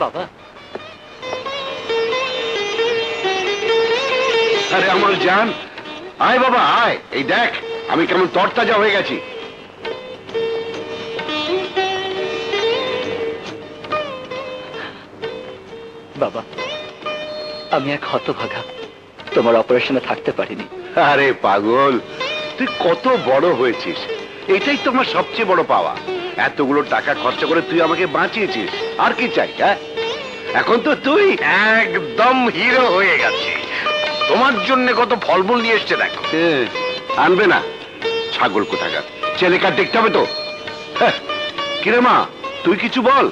বাবা। আরে আমার জান। আয় বাবা আয়। এই দেখ আমি কেমন তরতাজা হয়ে গেছি। বাবা আমি এক হতভাগা। তোমার অপারেশনে থাকতে পারিনি। আরে পাগল তুই কত বড় হয়েছিস। এটাই তোমার সবচেয়ে বড় পাওয়া। এতগুলো টাকা খরচা করে তুই আমাকে বাঁচিয়েছিস। আর কি চাই হ্যাঁ? এখন তো তুই একদম হিরো হয়ে গেছে তোমার জন্য কত ফলমূল নিয়ে এসছে দেখো। আনবে না। ছাগল কোথাকার? ছেলেকার দেখতে হবে তো। হ্যাঁ, কিরে মা তুই কিছু বল।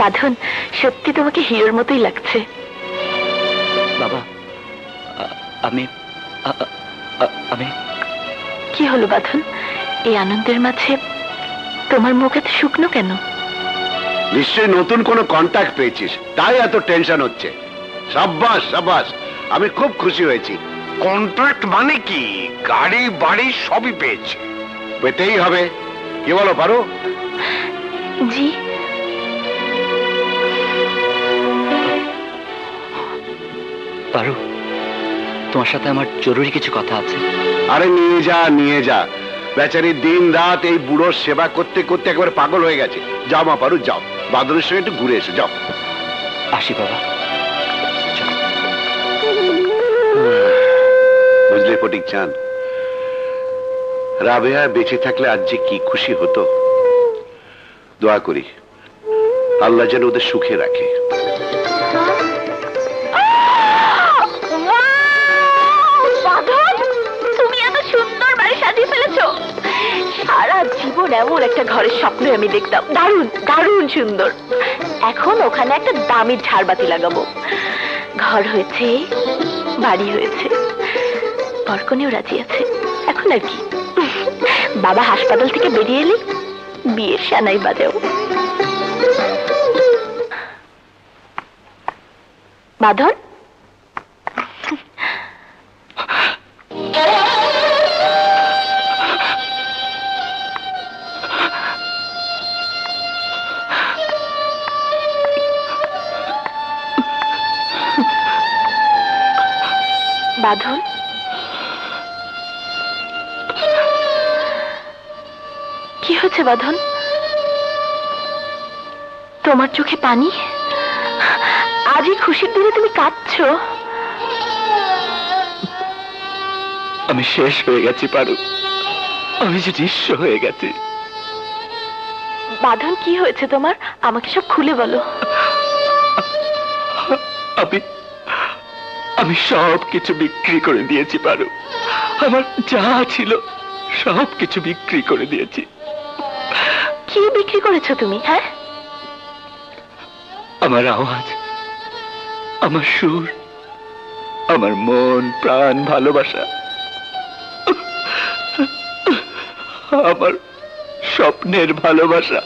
বাঁধন সত্যি তোমাকে হিরোর মতোই লাগছে। বাবা আমি আমি কি হলো বাঁধন? এই আনন্দের মাঝে তোমার মুখ এত শুকনো কেন? নিশ্চয়ই নতুন কোনো কন্ট্যাক্ট পেয়েছিস। তাই এত টেনশন হচ্ছে। সাব্বাস সাব্বাস আমি খুব খুশি হয়েছি। কন্ট্রাক্ট মানে কি? গাড়ি বাড়ি সবই পেয়েছে। পেতেই হবে। কি বলো পারো? জি। পারু তোমার সাথে আমার জরুরি কিছু কথা আছে। আরে নিয়ে যা নিয়ে যা। বেচারি দিন রাত এই বুড়োর সেবা করতে করতে একেবারে পাগল হয়ে গেছে। যাও মা পারু যাও। বাদলের সঙ্গে একটু ঘুরে এসো যাও। আসি বাবা। বুঝলে ফটিক চান রাবেয়া বেঁচে থাকলে আজ যে কি খুশি হতো। দোয়া করি আল্লাহ যেন ওদের সুখে রাখে। জীবন এমন একটা ঘরের স্বপ্ন আমি দেখতাম। দারুণ দারুণ সুন্দর। এখন ওখানে একটা দামি ঝাড়বাতি লাগাবো। ঘর হয়েছে, বাড়ি হয়েছে। বরকনেও রাজি আছে। এখন আর কি? বাবা হাসপাতাল থেকে বেরিয়ে এলে বিয়ের সানাই বাজাও। বাঁধন? বাঁধন। কি হচ্ছে বাঁধন? তোমার চোখে পানি? আজই খুশির দিনে তুমি কাঁদছো। আমি শেষ হয়ে গেছি পারু। আমি যে নিঃস্ব হয়ে গেছি। বাঁধন কি হয়েছে তোমার? আমাকে সব খুলে বলো। আমি আমি সব কিছু বিক্রি করে দিয়েছি পারু। আমার যা ছিল সব কিছু বিক্রি করে দিয়েছি। কি বিক্রি করেছ তুমি হ্যাঁ? আমার আওয়াজ আমার সুর আমার মন প্রাণ ভালোবাসা আমার স্বপ্নের ভালোবাসা।